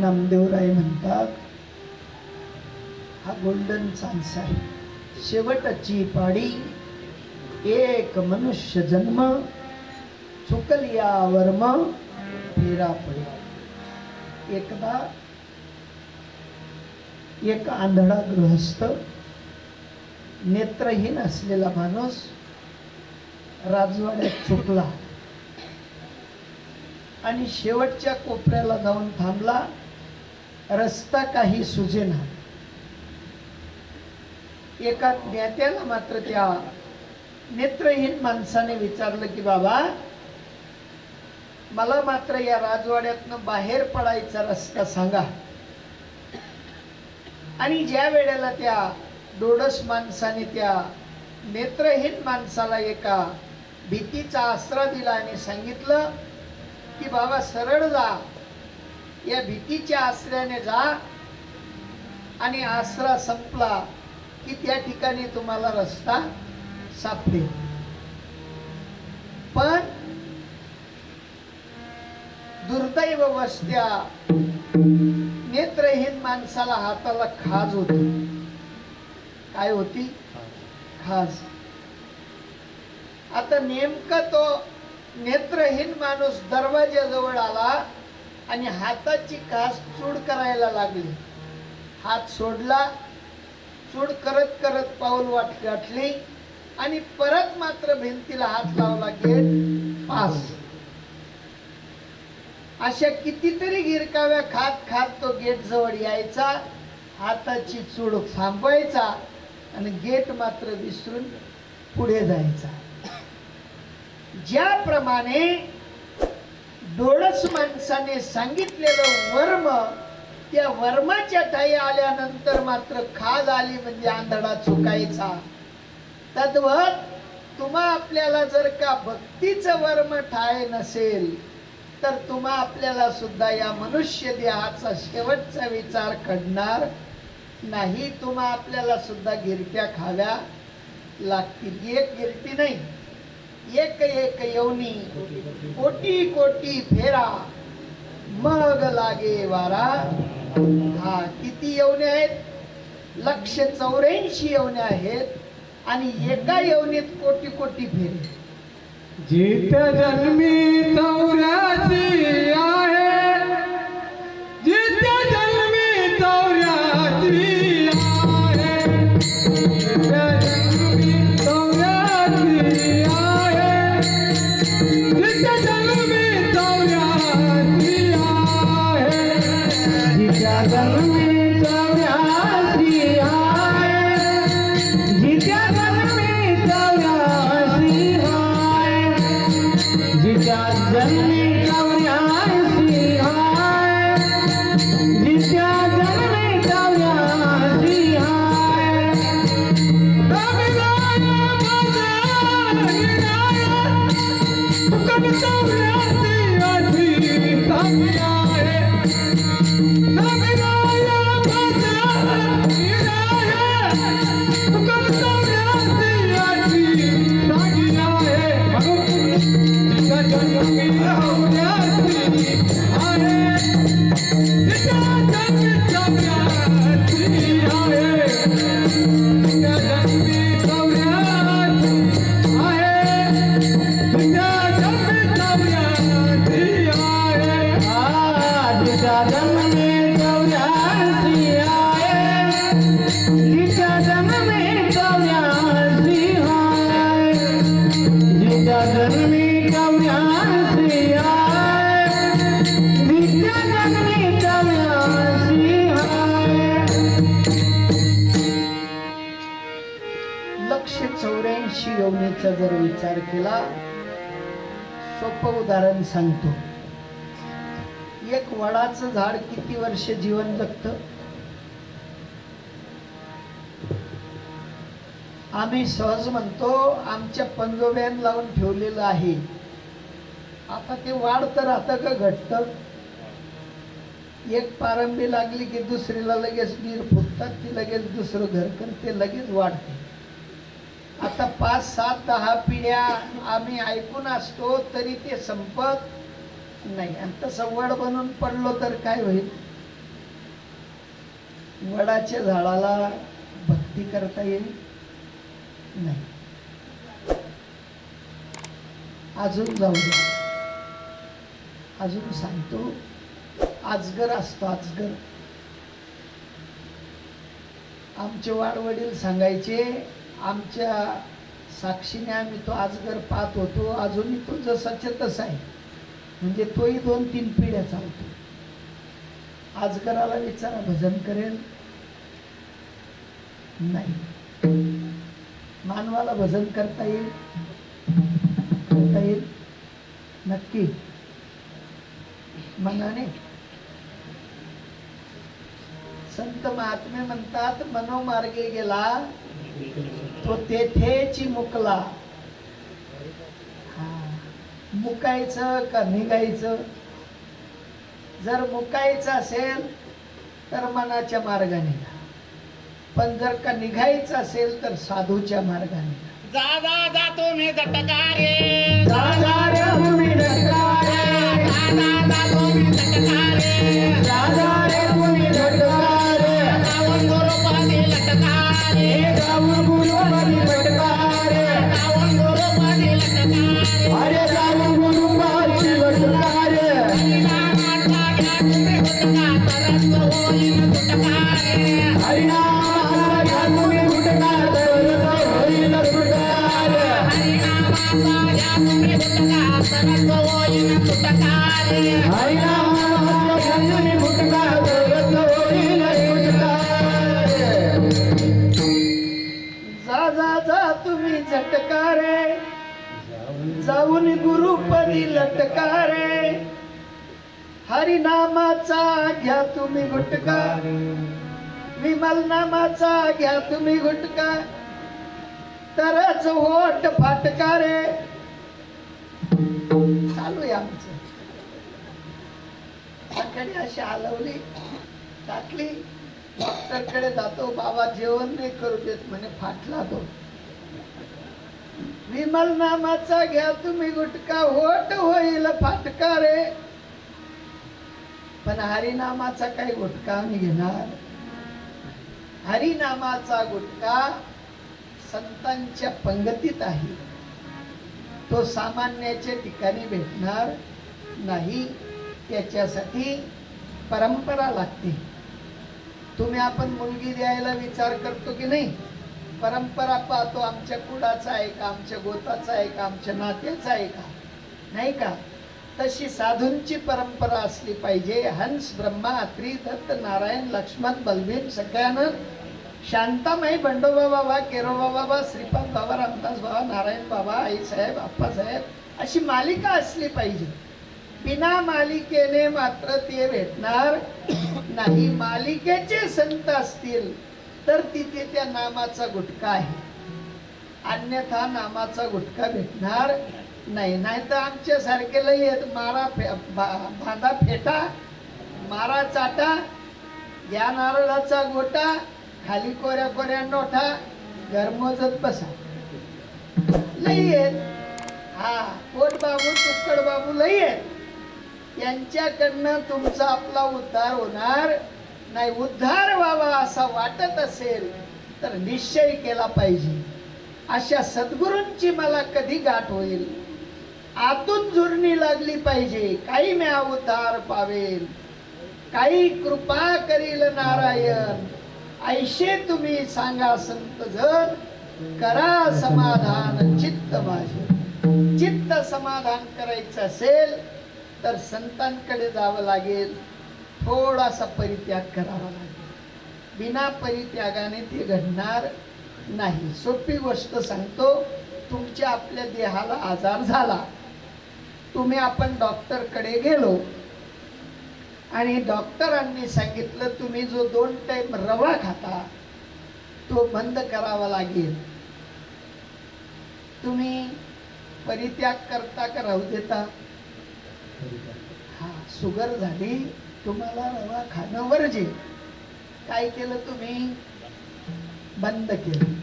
नामदेवराय म्हणतात हा golden chance आहे. शेवटची पाडी एक मनुष्य जन्म चुकल या वर्म फेरा पडला. एकदा एक आंधळा गृहस्थ नेत्रहीन असलेला माणूस राजवाड्यात चुकला आणि शेवटच्या कोपऱ्याला जाऊन थांबला. रस्ता काही सुजेना एका नेत्याला मात्र त्या नेत्रहीन माणसाने विचारलं की बाबा मला मात्र या राजवाड्यातनं बाहेर पडायचा रस्ता सांगा. आणि ज्या वेळेला त्या डोडस माणसाने त्या नेत्रहीन माणसाला एका भीतीचा आसरा दिला आणि सांगितलं की बाबा सरळ जा या भीतीच्या आश्रयाने जा आणि आसरा संपला की त्या ठिकाणी तुम्हाला रस्ता सापडेल. पण दुर्दैव वस्त्या नेत्रहीन माणसाला हाताला खाज होती. काय होती? खाज. आता नेमका तो नेत्रहीन माणूस दरवाजाजवळ आला आणि हाताची कास चूड करायला लागली. हात सोडला चूड करत करत पाऊल वाट गाठली आणि परत मात्र भिंतीला हात लावला गेट पास. अशा कितीतरी गिरकाव्या खात खात तो गेट जवळ यायचा हाताची चूड थांबवायचा आणि गेट मात्र विसरून पुढे जायचा. ज्याप्रमाणे डोळस माणसाने सांगितलेलं वर्म त्या वर्माच्या ठाई आल्यानंतर मात्र खाज आली म्हणजे आंधळा चुकायचा. तद्वत तुम्हा आपल्याला जर का भक्तीचं वर्म ठाय नसेल तर तुम्हा आपल्याला सुद्धा या मनुष्य देहाचा शेवटचा विचार घडणार नाही. तुम्हा आपल्याला सुद्धा गिरट्या खाव्या लागतील. एक गिरटी नाही. एक एक येवनी कोटी कोटी फेरा मग लागे वारा. हा किती येवणे आहेत? लक्ष चौऱ्याऐंशी येवणे आहेत आणि एका येवनीत कोटी कोटी फेरे. जित जन्मी चौऱ्याची लक्ष चौऱ्याऐंशी योनीचा जर विचार केला सोपं उदाहरण सांगतो. एक वडाचं झाड किती वर्ष जीवन जगत? आम्ही सहज म्हणतो आमच्या पंजोब्यान लावून ठेवलेलं आहे. आता ते वाढतं राहतं का घटत? एक पारंबी लागली की दुसरीला लगेच नीर फुटतात ती लगेच दुसरं घर करते लगेच वाढते. आता पाच सात दहा पिढ्या आम्ही ऐकून असतो तरी ते संपत नाही. आणि तसं वड बनून पडलो तर काय होईल? वडाच्या झाडाला भक्ती करता येईल? नाही. अजून जाऊ दे. अजून सांगतो. आजगर असतो आजगर. आमचे वाडवडील सांगायचे आमच्या साक्षीने आम्ही तो आजगर पाहत होतो. अजूनही तो जसाच्या तसा आहे. म्हणजे तोही दोन तीन पिढ्या चालतो. आजगराला विचारा भजन करेल? नाही. मानवाला भजन करता येईल? करता येईल? नक्की. मनाने. संत महात्मे म्हणतात मनोमार्गे गेला. तो तेथेची मुकला हा. मुकायचं का निघायचं जर मुकायचं असेल तर मनाच्या मार्गाने. पण जर का निघायचं असेल तर साधूच्या मार्गाने जा. जा जा जा तुम्ही जटकारे जा, जा रे तुम्ही ढटकारे. जा जा जा जाऊन गुरुपदी लटकारे हरिनामाचा घ्या तुम्ही गुटका. विमल नामाचा घ्या तुम्ही गुटका तरच होट फाटकारे चालू आहे आमचं. आकडे अशी हलवली टाकली. डॉक्टरकडे जातो बाबा जेवण नाही करू देत म्हणे फाटला तो. विमल नामाचा घ्या तुम्ही गुटका होट होईल फाटका रे. पण हरिनामाचा काही गुटका आम्ही घेणार हरिनामाचा गुटका संतांच्या पंगतीत आहे. तो सामान्याच्या ठिकाणी भेटणार नाही. त्याच्यासाठी परंपरा लागते. तुम्ही आपण मुलगी द्यायला विचार करतो की नाही? परंपरा पाहतो आमच्या कुडाचा आहे का आमच्या गोताचा आहे का आमच्या नात्याचा आहे का? नाही का? तशी साधूंची परंपरा असली पाहिजे. हंस ब्रह्मा अत्री दत्त नारायण लक्ष्मण बलबीन सगळ्यानं शांतामाई बंडोबा बाबा केरोबा बाबा श्रीपाद बाबा रामदास बाबा नारायण बाबा आईसाहेब आप्पासाहेब अशी मालिका असली पाहिजे. बिना मालिकेने मात्र ते भेटणार नाही. मालिकेचे संत असतील तर तिथे त्या नामाचा गुटका आहे. अन्यथा नामाचा गुटका भेटणार नाही. नाही तर आमच्या सारखेला येत मारा फे बांधा फेटा मारा चाटा या नारळाचा गोटा खाली कोऱ्या कोऱ्या नोठा घर मोजत बसा. लई येत हा पोट बाबू तुक्कड बाबू लई आहेत. यांच्याकडनं तुमचा आपला उद्धार होणार नाही. उद्धार व्हावा असा वाटत असेल तर निश्चय केला पाहिजे. अशा सद्गुरूंची मला कधी गाठ होईल? आतून झुरणी लागली पाहिजे. काही मी अवतार पावेल. काही कृपा करील नारायण. ऐशे तुम्ही सांगा संत जर. करा समाधान चित्त माझे. चित्त समाधान करायचं असेल तर संतांकडे जावं लागेल. थोडासा परित्याग करावा लागेल. बिना परित्यागाने ते घडणार नाही. सोपी गोष्ट सांगतो तुमच्या आपल्या देहाला आजार झाला. तुम्ही आपण डॉक्टरकडे गेलो आणि डॉक्टरांनी सांगितलं तुम्ही जो दोन टाईम रवा खाता तो बंद करावा लागेल. तुम्ही परित्याग करता का राहू देता? हा शुगर झाली तुम्हाला रवा खाणं वर्जे काय केलं तुम्ही? बंद केलं.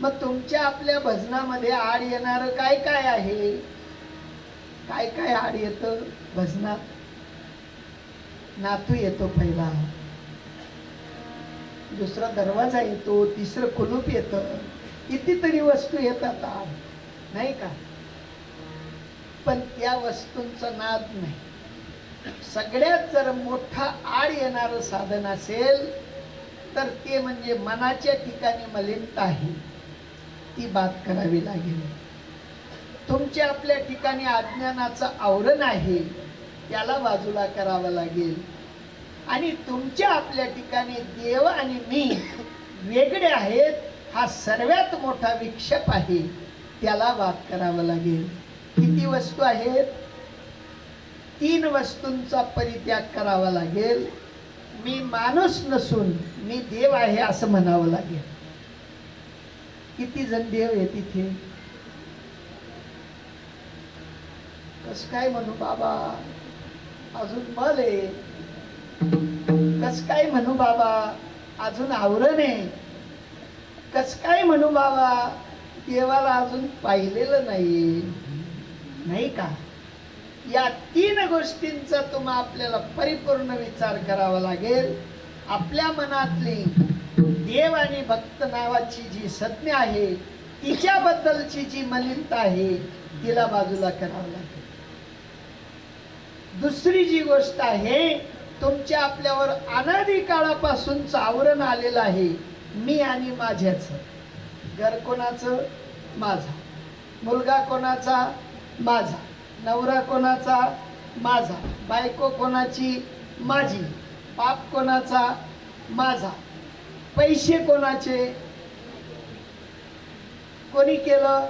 मग तुमच्या आपल्या भजनामध्ये आड येणार काय काय आहे? काय काय आड येतं? भजनात नातू येतो पहिला. दुसरा दरवाजा येतो तिसरं कुलूप येतं. कितीतरी वस्तू येतात आड नाही का? पण त्या वस्तूंचा नाद नाही. सगळ्यात जर मोठा आड येणारं साधन असेल तर ते म्हणजे मनाच्या ठिकाणी मलिनता आहे. ती बात करावी लागेल. तुमच्या आपल्या ठिकाणी अज्ञानाचं आवरण आहे. त्याला बाजूला करावं लागेल. आणि तुमच्या आपल्या ठिकाणी देव आणि मी वेगळे आहेत हा सर्वात मोठा विक्षेप आहे. त्याला वाद करावं लागेल. किती वस्तू आहेत? तीन वस्तूंचा परित्याग करावा लागेल. मी माणूस नसून मी देव आहे असं म्हणावं लागेल. किती जण देव आहे तिथे कस काय म्हणू बाबा? अजून मल आहे. कस काय म्हणू बाबा? अजून आवरण आहे. कस काय म्हणू बाबा? देवाला अजून पाहिलेलं नाही नाही का? या तीन गोष्टींचा तुम्हा आपल्याला परिपूर्ण विचार करावा लागेल. आपल्या मनातली देव आणि भक्त नावाची जी संज्ञा आहे तिच्याबद्दलची जी मलिनता आहे तिला बाजूला करावं लागेल. दुसरी जी गोष्ट आहे तुमच्या आपल्यावर अनादी काळापासूनच आवरण आलेलं आहे मी आणि माझ्याच. घर कोणाचं? माझा. मुलगा कोणाचा? माझा. नवरा कोणाचा? माझा. बायको कोणाची? माझी. बाप कोणाचा? माझा. पैसे कोणाचे? कोणी केलं?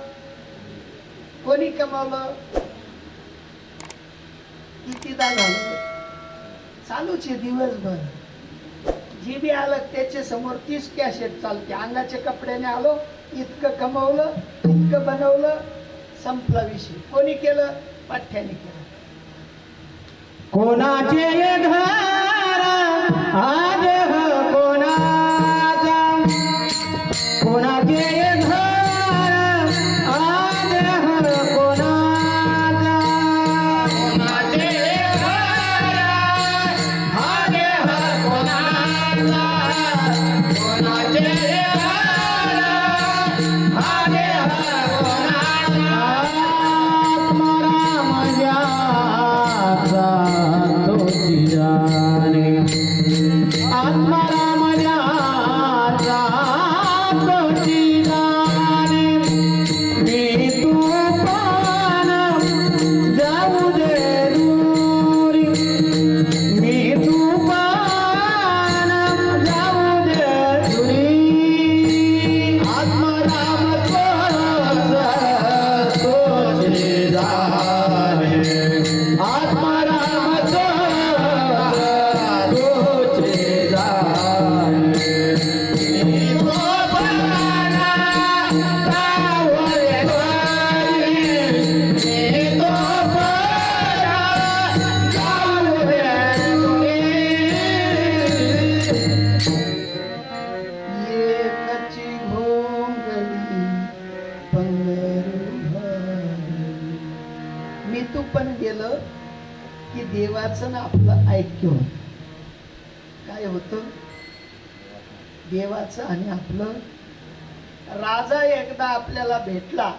कोणी कमावलं? कितीदा झालं चालूच आहे दिवसभर. जी बी आलं त्याच्यासमोर तीस कॅसेट चालते. अंगाच्या कपड्याने आलो इतकं कमवलं इतकं बनवलं संपला विषय. कोणी केलं? पाठ्याने केलं. कोणाचे घर आज तू पण गेलं की देवाचं ना आपलं ऐक्य होत. काय होतं? देवाचं आणि आपलं. राजा एकदा आपल्याला भेटला.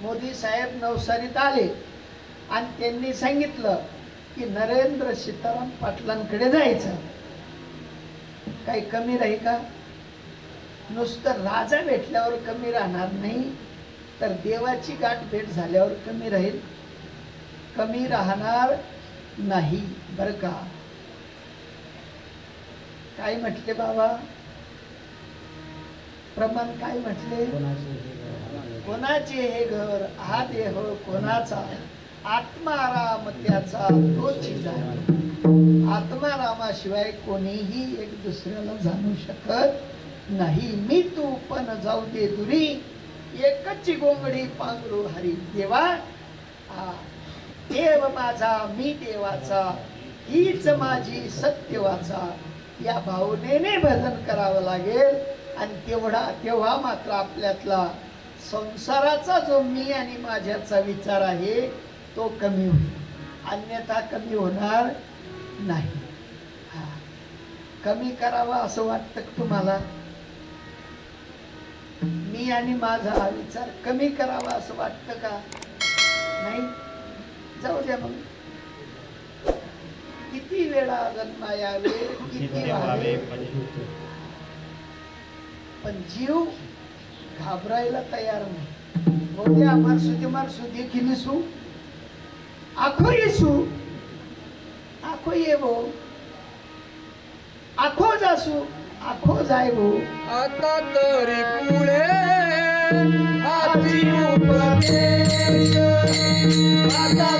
मोदी साहेब नवसारीत आले. आणि त्यांनी सांगितलं की नरेंद्र सीताराम पाटलांकडे जायचं. काही कमी राही का? नुसतं राजा भेटल्यावर कमी राहणार नाही तर देवाची गाठ भेट झाल्यावर कमी राहील. कमी राहणार नाही बर का? काय म्हटले बाबा? प्रमाण काय म्हटले? कोणाचे हे घर? हा देह कोणाचा? आत्माराम त्याचा तोची आहे आत्मारामाशिवाय कोणीही एक दुसऱ्याला जाणू शकत नाही. मी तू पण जाऊ दे दुरी. एकच गोंगडी पांघरू हरी देवा. आ, देव माझा मी देवाचा हीच माझी सत्यवाचा. या भावनेने भजन करावं लागेल आणि तेवढा तेव्हा मात्र आपल्यातला संसाराचा जो मी आणि माझ्याचा विचार आहे तो कमी होईल. अन्यथा कमी होणार नाही. कमी करावा असं वाटतं तुम्हाला? मी आणि माझा हा विचार कमी करावा असं वाटतं का? नाही? जाऊ द्या मग. किती वेळा जन्मा यावे किती व्हावे? पण जीव घाबरायला तयार नाही. बोलते अमर सुधी मर सुधी खिलिसू आखो येसू आखो ये भो आखो जासू आखो जाय भो आता तरी पुढे हाती उपदेश. आता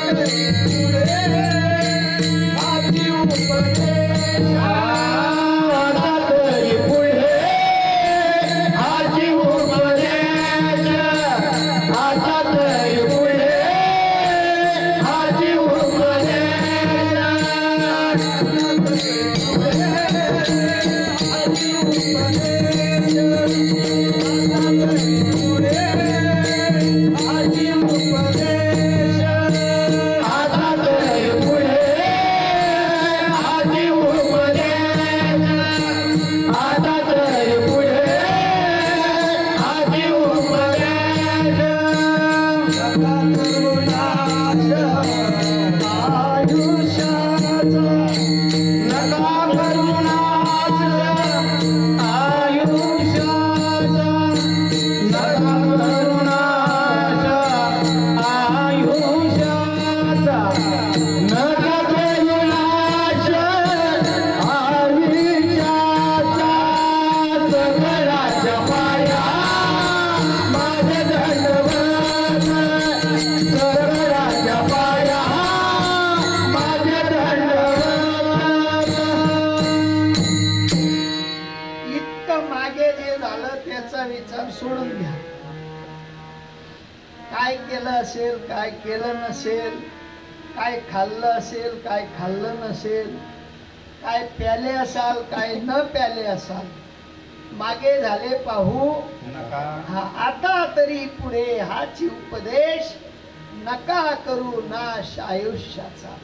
नका सोडून घ्या काय केलं असेल काय केलं नसेल काय खाल्लं असेल काय खाल्लं नसेल काय प्याले असाल काय न प्याले असाल मागे झाले पाहू. हा आता तरी पुढे हाची उपदेश नका करू नाश आयुष्याचा.